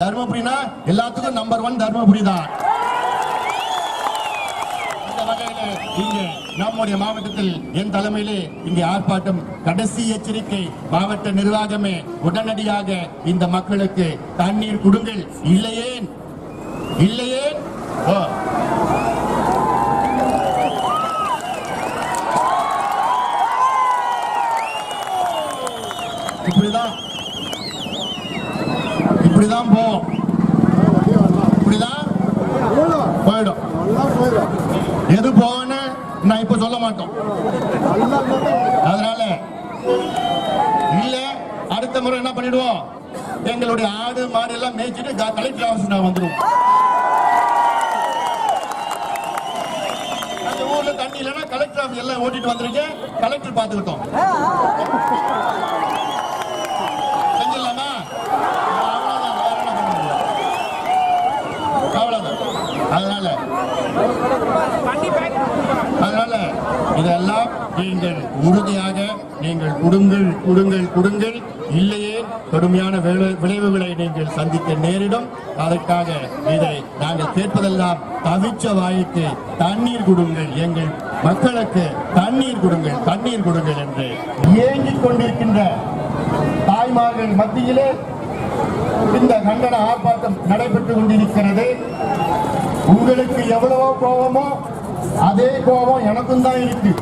தர்மபுரினா எல்லாத்துக்கும் number one Dharmapuri தான். இந்த வகையில நம்முடைய மாவட்டத்தில் என் தலைமையிலே இங்கே ஆர்ப்பாட்டம் கடைசி எச்சரிக்கை மாவட்ட நிர்வாகமே உடனடியாக இந்த மக்களுக்கு தண்ணீர் கொடுங்கள். இல்லையே இல்லையே ஓ. இப்படிதான் இப்படிதான் போவோம் இப்படிதான் போயிடும். எது போவேன்னு நான் இப்ப சொல்ல மாட்டோம். அதனால இல்ல அடுத்த முறை என்ன பண்ணிடுவோம்? எங்களுடைய ஆடு மாடு எல்லாம் மேய்ச்சிட்டு கலெக்டர் ஆஃபீஸ் நான் வந்துருவோம் அந்த ஊர்ல தண்ணி இல்லைன்னா கலெக்டர் ஆஃபீஸ் எல்லாம் ஓட்டிட்டு வந்திருக்கேன். கலெக்டர் பார்த்துக்கிட்டோம் செஞ்சிடலாமா அவ்வளவுதான் வேற என்ன பண்ண முடியும் அவ்வளவுதான் அதனால அதனால இதெல்லாம் நீங்கள் உறுதியாக நீங்கள் கொடுங்கள் கொடுங்கள் கொடுங்கள். இல்லையே கடுமையான விளைவுகளை நீங்கள் சந்திக்க நேரிடும். அதற்காக இதை நாங்கள் கேட்பதெல்லாம் தவிச்ச வாய்க்கு தண்ணீர் கொடுங்கள். எங்கள் மக்களுக்கு தண்ணீர் கொடுங்கள் தண்ணீர் கொடுங்கள் என்று ஏங்கிக் கொண்டிருக்கின்ற தாய்மார்கள் மத்தியிலே கண்டன ஆர்ப்பாட்டம் நடைபெற்றுக் கொண்டிருக்கிறது. உங்களுக்கு எவ்வளவோ கோபமோ அதே கோபம் எனக்கும் தான் இருக்கு.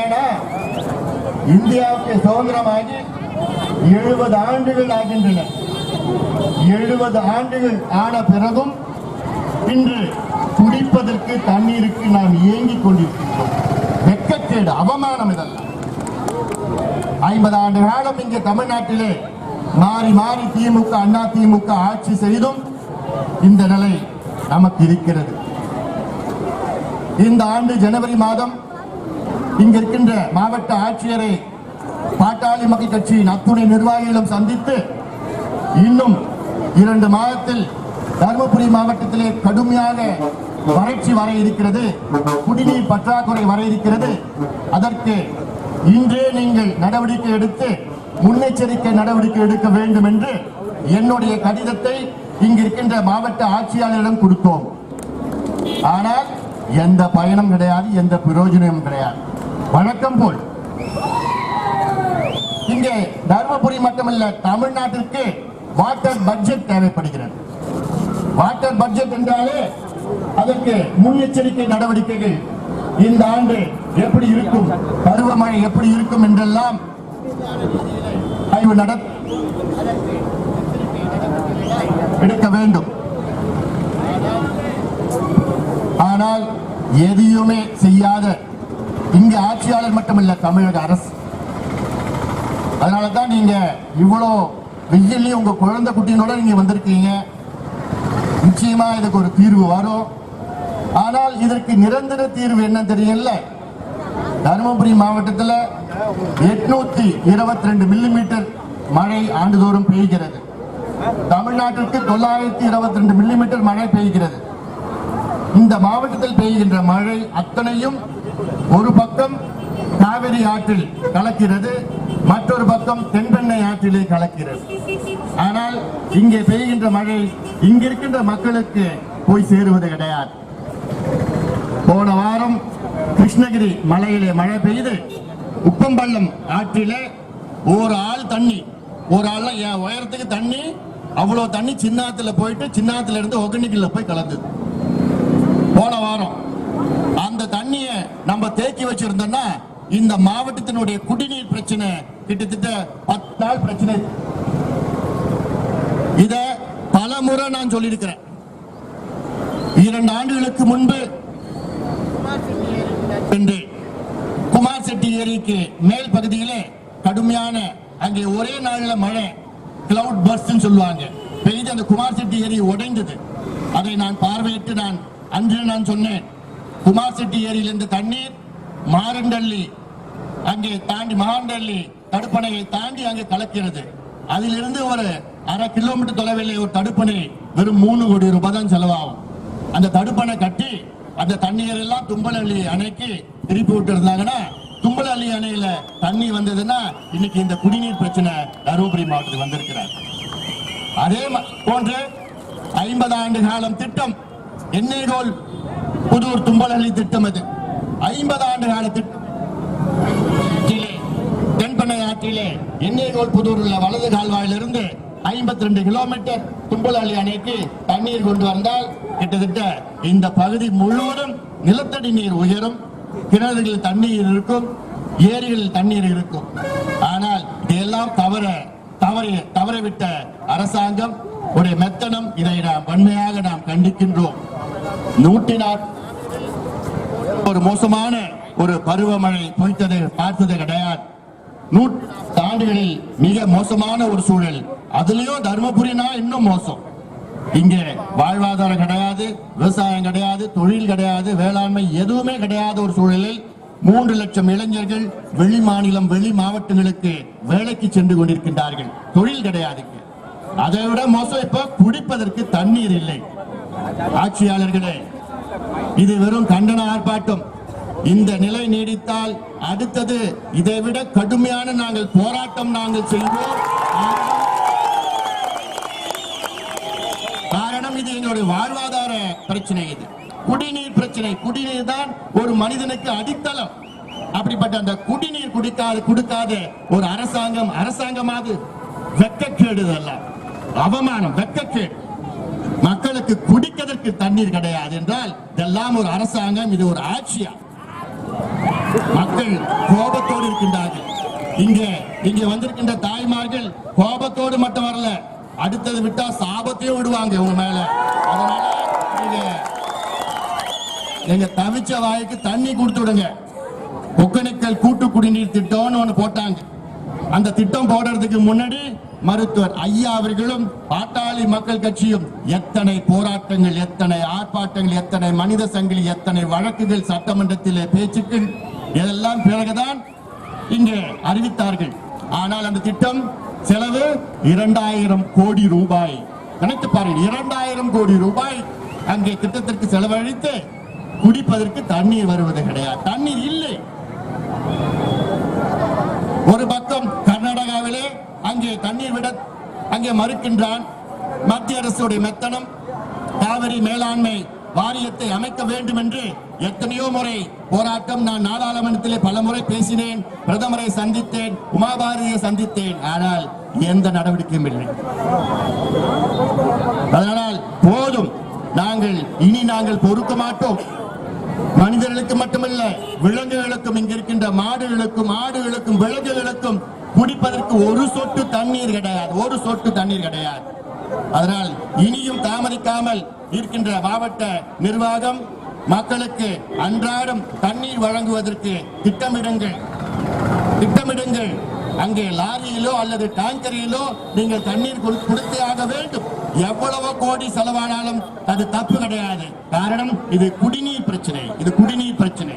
ஏன்னா இந்தியாவுக்கு சுதந்திரமாகி எழுபது ஆண்டுகள் ஆகின்றன. எழுபது ஆண்டுகள் ஆன பிறகும் இன்று குடிப்பதற்கு தண்ணீருக்கு நாம் இயங்கிக் கொண்டிருக்கின்றோம். வெக்கக்கேடு அவமானம் இதெல்லாம். ஐம்பது ஆண்டு காலம் இங்கு தமிழ்நாட்டிலே மாறி மாறி திமுக அண்ணா திமுக ஆட்சி செய்தும் இந்த நிலை நமக்கு இருக்கிறது. இந்த ஆண்டு ஜனவரி மாதம் இங்க இருக்கின்ற மாவட்ட ஆட்சியரை பாட்டாளி மக்கள் கட்சியின் அத்துணை நிர்வாகிகளும் சந்தித்து இன்னும் இரண்டு மாதத்தில் தருமபுரி மாவட்டத்திலே கடுமையாக வறட்சி வர இருக்கிறது குடிநீர் பற்றாக்குறை வர இருக்கிறது. அதற்கு இன்றே நீங்கள் நடவடிக்கை எடுத்து முன்னெச்சரிக்கை நடவடிக்கை எடுக்க வேண்டும் என்று என்னுடைய கடிதத்தை இங்கு இருக்கின்ற மாவட்ட ஆட்சியாளரிடம் கொடுத்தோம். ஆனால் எந்த பயனும் கிடையாது எந்த பிரயோஜனமும் கிடையாது. வழக்கம் போல் இங்கே தருமபுரி மட்டுமல்ல தமிழ்நாட்டிற்கு வாட்டர் பட்ஜெட் தேவைப்படுகிறது. வாட்டர் பட்ஜெட் என்றாலே அதற்கு முன்னெச்சரிக்கை நடவடிக்கைகள் இந்த ஆண்டு எப்படி இருக்கும்? பருவமழை எப்படி இருக்கும் என்றெல்லாம் ஆய்வு நட எடுக்க வேண்டும். ஆனால் எதையுமே செய்யாத இங்க ஆட்சியாளர் மட்டுமல்ல தமிழக அரசு. அதனாலதான் நீங்க இவ்வளோ வெயிலையும் உங்க குழந்தை குட்டியினோட நீங்க வந்திருக்கீங்க. நிச்சயமா இதுக்கு ஒரு தீர்வு வரும். ஆனால் இதற்கு நிரந்தர தீர்வு என்ன தெரியல? தருமபுரி மாவட்டத்தில் எட்நூத்தி இருபத்தி ரெண்டு மில்லிமீட்டர் மழை ஆண்டுதோறும் பெய்கிறது. தமிழ்நாட்டிற்கு தொள்ளாயிரத்தி இருபத்தி ரெண்டு மில்லிமீட்டர் மழை பெய்கிறது. இந்த மாவட்டத்தில் பெய்கின்ற மழை அத்தனையும் ஒரு பக்கம் காவிரி ஆற்றில் கலக்கிறது மற்றொரு பக்கம் தென்பெண்ணை ஆற்றிலே கலக்கிறது. ஆனால் இங்கே பெய்கின்ற மழை இங்கிருக்கின்ற மக்களுக்கு போய் சேருவது கிடையாது. போன வாரம் கிருஷ்ணகிரி மலையிலே மழை பெய்து உப்பம்பள்ளம் ஆற்றிலே ஒரு ஆள் தண்ணி ஒரு ஆள் என் உயரத்துக்கு தண்ணி அவ்வளோ தண்ணி சின்னாத்துல போயிட்டு சின்னாத்துல இருந்து ஒகனிக்கல்ல போய் கலந்தது. போன வாரம் அந்த தண்ணியை நம்ம தேக்கி வச்சிருந்தோம்னா இந்த மாவட்டத்தினுடைய குடிநீர் பிரச்சனை கிட்டத்தட்ட பத்து நாள் பிரச்சனை. இத பல முறை நான் சொல்லியிருக்கிறேன். இரண்டு ஆண்டுகளுக்கு முன்பு என்று குமார் செட்டி ஏரிக்கு மேல் பகுதியிலே கடுமையான அங்கே ஒரே நாளில் மழை கிளவுட் பர்ஸ்ட் சொல்லுவாங்க. பெய்து அந்த குமார் செட்டி ஏரி உடைந்தது. அதை நான் பார்வையிட்டு நான் அன்று நான் சொன்னேன். குமார் செட்டி ஏரியிலிருந்து தண்ணீர் மாரண்டள்ளி அங்கே தாண்டி மாரண்டள்ளி தடுப்பணையை தாண்டி அங்கே கலக்கிறது. அதிலிருந்து ஒரு அரை கிலோமீட்டர் தொலைவில் ஒரு தடுப்பணை வெறும் மூணு கோடி ரூபாய் தான் செலவாகும். அந்த தடுப்பணை கட்டி அந்த தண்ணீர் எல்லாம் தும்பலள்ளி அணைக்கு திருப்பி விட்டு இருந்தாங்கன்னா தும்பல அள்ளி அணையில தண்ணி வந்ததுன்னா இன்னைக்கு இந்த குடிநீர் பிரச்சனை தருமபுரி மாவட்டத்துக்கு வந்திருக்கிறார். அதே போன்று ஐம்பது ஆண்டு காலம் திட்டம் எண்ணெய்கோல் புதூர் தும்பலி திட்டம் அது. ஐம்பது ஆண்டு கால திட்டம் ஆற்றிலே, தென்பெண்ணை ஆற்றிலே எண்ணெய்கோல் புதூர் உள்ள வலது கால்வாயிலிருந்து ஐம்பத்தி ரெண்டு கிலோமீட்டர் தும்பலள்ளி அணைக்கு தண்ணீர் கொண்டு வந்தால் கிட்டத்தட்ட இந்த பகுதி முழுவதும் நிலத்தடி நீர் உயரும். கிணறுகளில் தண்ணீர் இருக்கும் ஏரிகளில் தண்ணீர் இருக்கும். ஆனால் இதெல்லாம் தவற தவறி தவறவிட்ட அரசாங்கம் ஒரு மெத்தனம் இதை நாம் வன்மையாக நாம் கண்டிக்கின்றோம். நூற்றி ஒரு மோசமான ஒரு பருவமழை பொய்த்ததை பார்த்தது கிடையாது. நூற்று ஆண்டுகளில் மிக மோசமான ஒரு சூழல். அதுலயும் தர்மபுரினா இன்னும் மோசம். இங்கே வாழ்வாதாரம் கிடையாது விவசாயம் கிடையாது தொழில் கிடையாது வேளாண்மை எதுவுமே கிடையாத ஒரு சூழலில் மூன்று லட்சம் இளைஞர்கள் வெளி மாநிலம் வெளி மாவட்டங்களுக்கு வேலைக்கு சென்று கொண்டிருக்கின்றார்கள். தொழில் கிடையாது அதை விட மோசம் இப்ப குடிப்பதற்கு தண்ணீர் இல்லை. ஆட்சியாளர்களே இது வெறும் கண்டன ஆர்ப்பாட்டம். இந்த நிலை நீடித்தால் அடுத்தது இதை விட கடுமையான நாங்கள் போராட்டம் நாங்கள் செய்வோம். காரணம் இது எங்களுடைய வாழ்வாதார பிரச்சனை இது. குடிநீர் பிரச்சனை. குடிநீர் தான் ஒரு மனிதனுக்கு அடித்தளம். அப்படிப்பட்ட அந்த குடிநீர் குடிக்காது கொடுக்காத ஒரு அரசாங்கம் அரசாங்கமாவது வெக்கக்கேடு இதெல்லாம் அவமானம் வெக்கக்கேடு. மக்களுக்கு குடிக்கதற்கு தண்ணீர் கிடையாது என்றால் இதெல்லாம் ஒரு அரசாங்கம் இது ஒரு ஆட்சியா? மக்கள் கோபத்தோடு இருக்கின்றார்கள். இங்கே இங்கே வந்திருக்கின்ற தாய்மார்கள் கோபத்தோடு மட்டும் வரல. அடுத்தது விட்டா சாபத்தையும் விடுவாங்க உங்க மேல. அதனால நீங்க எங்க தவிச்ச வாய்க்கு தண்ணி கொடுத்து விடுங்க. ஒக்கணிக்கல் கூட்டு குடிநீர் திட்டம்னு ஒண்ணு போட்டாங்க. அந்த திட்டம் போடுறதுக்கு முன்னாடி மருத்துவர் ஐயா அவர்களும் பாட்டாளி மக்கள் கட்சியும் எத்தனை போராட்டங்கள் எத்தனை ஆர்ப்பாட்டங்கள் எத்தனை மனித சங்கிலி எத்தனை வழக்குகள் சட்டமன்றத்திலே பேச்சுக்கள் இதெல்லாம் பிறகுதான் இங்கே அறிவித்தார்கள். ஆனால் அந்த திட்டம் செலவு இரண்டாயிரம் கோடி ரூபாய். நினைத்து பாருங்கள் இரண்டாயிரம் கோடி ரூபாய் அங்கே திட்டத்திற்கு செலவழித்து குடிப்பதற்கு தண்ணீர் வருவது கிடையாது. தண்ணீர் இல்லை. ஒரு பக்கம் கர்நாடகாவிலே அங்கே தண்ணீர் விட அங்கே மறுக்கின்றான் மத்திய அரசுடைய மெத்தனம் காவிரி மேலாண்மை வாரியத்தை அமைக்க வேண்டும் என்று எத்தனையோ முறை போராட்டம் நான் நாடாளுமன்றத்திலே பல முறை பேசினேன் பிரதமரை சந்தித்தேன் உமாபாரதியை சந்தித்தேன். ஆனால் எந்த நடவடிக்கையும் இல்லை. அதனால் போதும். நாங்கள் இனி நாங்கள் பொறுக்க மாட்டோம். மனிதர்களுக்கு மட்டுமல்ல விலங்குகளுக்கும் இங்கிருக்கின்ற மாடுகளுக்கும் ஆடுகளுக்கும் விலங்குகளுக்கும் குடிப்பதற்கு ஒரு சொட்டு தண்ணீர் கிடையாது. ஒரு சொட்டு தண்ணீர் கிடையாது. அதனால் இனியும் தாமதிக்காமல் இருக்கின்ற மாவட்ட நிர்வாகம் மக்களுக்கு அன்றாடம் தண்ணீர் வழங்குவதற்கு திட்டமிடுங்கள். திட்டமிடுங்கள். அங்கே லாரியிலோ அல்லது டேங்கரிலோ நீங்கள் தண்ணீர் கொடு- கொடுத்தே ஆக வேண்டும். எவ்வளவு கோடி செலவானாலும் அது தப்பு கிடையாது. காரணம் இது குடிநீர் பிரச்சனை. இது குடிநீர் பிரச்சனை.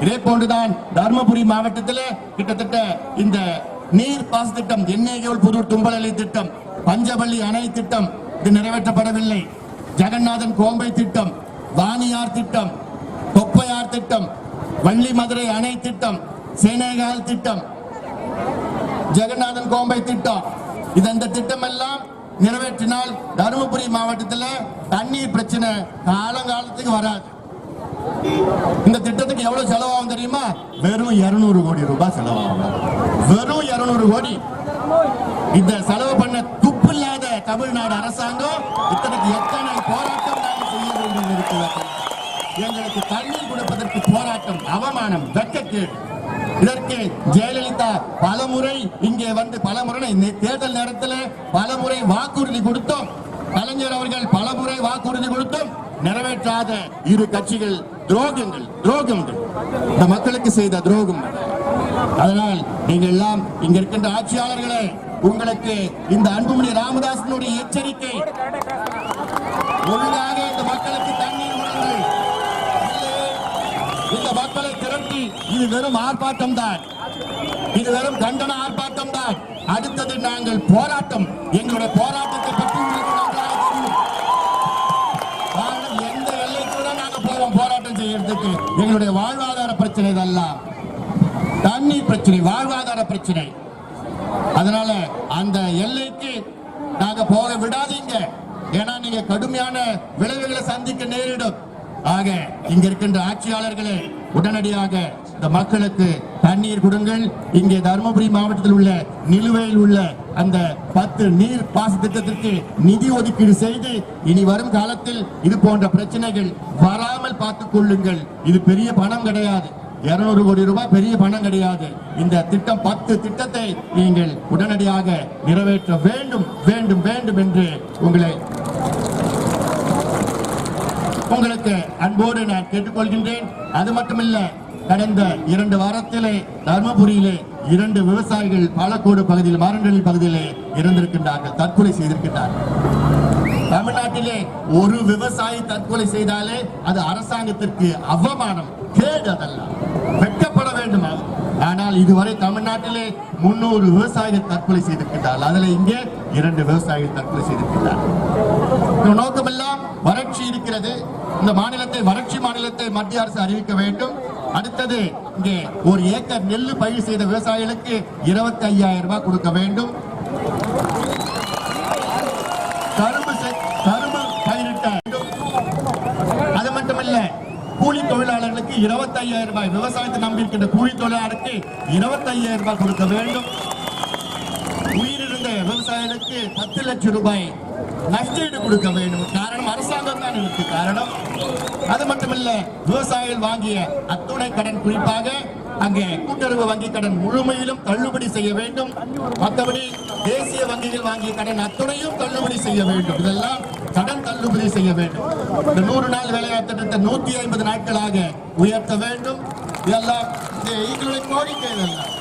இதே போன்றுதான் தருமபுரி மாவட்டத்தில் கிட்டத்தட்ட இந்த நீர் பாஸ் திட்டம் எண்ணெய்கள் புதூர் தும்பலி திட்டம் பஞ்சவள்ளி அணை திட்டம் இது நிறைவேற்றப்படவில்லை. ஜெகநாதன் கோம்பை திட்டம் வாணியார் திட்டம் தொப்பையார் திட்டம் வள்ளி மதுரை அணை திட்டம் சேனேகால் திட்டம். ஜெகநாதன் கோம்பை திட்டம். இது அந்த திட்டம் எல்லாம் நிறைவேற்றினால் தருமபுரி மாவட்டத்தில் தண்ணீர் பிரச்சனை காலங்காலத்துக்கு வராது. இந்த திட்டத்துக்கு எவ்வளவு செலவாகும் தெரியுமா? வெறும் 200 கோடி ரூபாய் செலவாகும். வெறும் 200 கோடி. இந்த செலவு பண்ண துப்பு இல்லாத தமிழ்நாடு அரசாங்கம் இத்தனைக்கு எத்தனை போராட்டம் நாங்கள் செய்ய வேண்டும் இருக்கிறது எங்களுக்கு தண்ணீர் கொடுப்பதற்கு போராட்டம் அவமானம் வெட்டக்கேடு இதற்கு ஜெயலலிதா பலமுறை இங்கே வந்து பலமுறை தேர்தல் நேரத்தில் பலமுறை வாக்குறுதி கொடுத்தோம். கலைஞர் அவர்கள் பலமுறை வாக்குறுதி கொடுத்தும். நிறைவேற்றாத இரு கட்சிகள் துரோகங்கள் துரோகங்கள். இந்த மக்களுக்கு செய்த துரோகம். அதனால் நீங்கள் எல்லாம் இங்க இருக்கின்ற ஆட்சியாளர்களே உங்களுக்கு இந்த அன்புமணி ராமதாசனுடைய எச்சரிக்கை. ஒழுங்காக இந்த மக்களுக்கு தண்ணீர் விடுங்கள் இந்த மக்களை திரட்டி இது வெறும் ஆர்ப்பாட்டம் தான். இது வெறும் கண்டன ஆர்ப்பாட்டம் தான். அடுத்தது நாங்கள் போராட்டம். எங்களுடைய போராட்டத்தை பற்றி உங்களுக்கு நன்றாக தெரியும் எந்த எல்லைக்கு கூட நாங்க போவோம் போராட்டம் செய்யறதுக்கு? எங்களுடைய வாழ்வாதார பிரச்சனை இதெல்லாம். தண்ணீர் பிரச்சனை வாழ்வாதார பிரச்சனை. அதனால அந்த எல்லைக்கு நாங்க போக விடாதீங்க. ஏன்னா நீங்க கடுமையான விளைவுகளை சந்திக்க நேரிடும். ஆக இங்க இருக்கின்ற ஆட்சியாளர்களே உடனடியாக இந்த மக்களுக்கு தண்ணீர் கொடுங்கள். இங்கே தருமபுரி மாவட்டத்தில் உள்ள நிலுவையில் உள்ள அந்த பத்து நீர் பாச திட்டத்திற்கு நிதி ஒதுக்கீடு செய்து இனி வரும் காலத்தில் இது போன்ற பிரச்சனைகள் வராமல் பார்த்துக் கொள்ளுங்கள். இது பெரிய பணம் கிடையாது. இருநூறு கோடி ரூபாய் பெரிய பணம் கிடையாது. இந்த திட்டம் பத்து திட்டத்தை நீங்கள் உடனடியாக நிறைவேற்ற வேண்டும் வேண்டும் வேண்டும் என்று உங்களை உங்களுக்கு அன்போடு நான் கேட்டுக்கொள்கின்றேன். அது மட்டுமில்ல கடந்த இரண்டு வாரத்திலே தர்மபுரியிலே இரண்டு விவசாயிகள் பாலக்கோடு பகுதியில் மாரண்டலி பகுதியிலே இருந்திருக்கின்றார்கள் தற்கொலை செய்திருக்கின்றார்கள். தமிழ்நாட்டிலே ஒரு விவசாயி தற்கொலை செய்தாலே அது அரசாங்கத்திற்கு அவமானம். கேடு அதெல்லாம் வெட்கப்பட வேண்டும்? ஆனால் இதுவரை தமிழ்நாட்டிலே முன்னூறு விவசாயிகள் தற்கொலை செய்திருக்கின்றார்கள். அதுல இங்கே இரண்டு விவசாயிகள் தற்கொலை செய்திருக்கின்றார்கள் நோக்கமெல்லாம் வறட்சி இருக்கிறது. இந்த மாநிலத்தை வறட்சி மாநிலத்தை மத்திய அரசு அறிவிக்க வேண்டும். அடுத்தது இங்கே ஒரு ஏக்கர் நெல்லு பயிர் செய்த விவசாயிகளுக்கு இருபத்தி ஐயாயிரம் ரூபாய் கொடுக்க வேண்டும் கரும்பு செ- கரும்பு பயிரிட்ட அது மட்டுமல்ல கூலி தொழிலாளர்களுக்கு இருபத்தி ஐயாயிரம் ரூபாய் விவசாயத்தை நம்பியிருக்கின்ற கூலி தொழிலாளருக்கு இருபத்தி ஐயாயிரம் ரூபாய் கொடுக்க வேண்டும். உயிரிழந்த விவசாயிகளுக்கு பத்து லட்சம் ரூபாய் நஷ்டீடு கொடுக்க வேண்டும். காரணம் அரசாங்கம் தான் இருக்கு காரணம். அது மட்டுமல்ல விவசாயிகள் வாங்கிய அத்துணை கடன் குறிப்பாக அங்கே கூட்டுறவு வங்கி கடன் முழுமையிலும் தள்ளுபடி செய்ய வேண்டும். மற்றபடி தேசிய வங்கிகள் வாங்கிய கடன் அத்துணையும் தள்ளுபடி செய்ய வேண்டும். இதெல்லாம் கடன் தள்ளுபடி செய்ய வேண்டும். இந்த நூறு நாள் வேலைவாய்ப்பு திட்டத்தை நூத்தி ஐம்பது நாட்களாக உயர்த்த வேண்டும். இதெல்லாம் எங்களுடைய கோரிக்கை இதெல்லாம்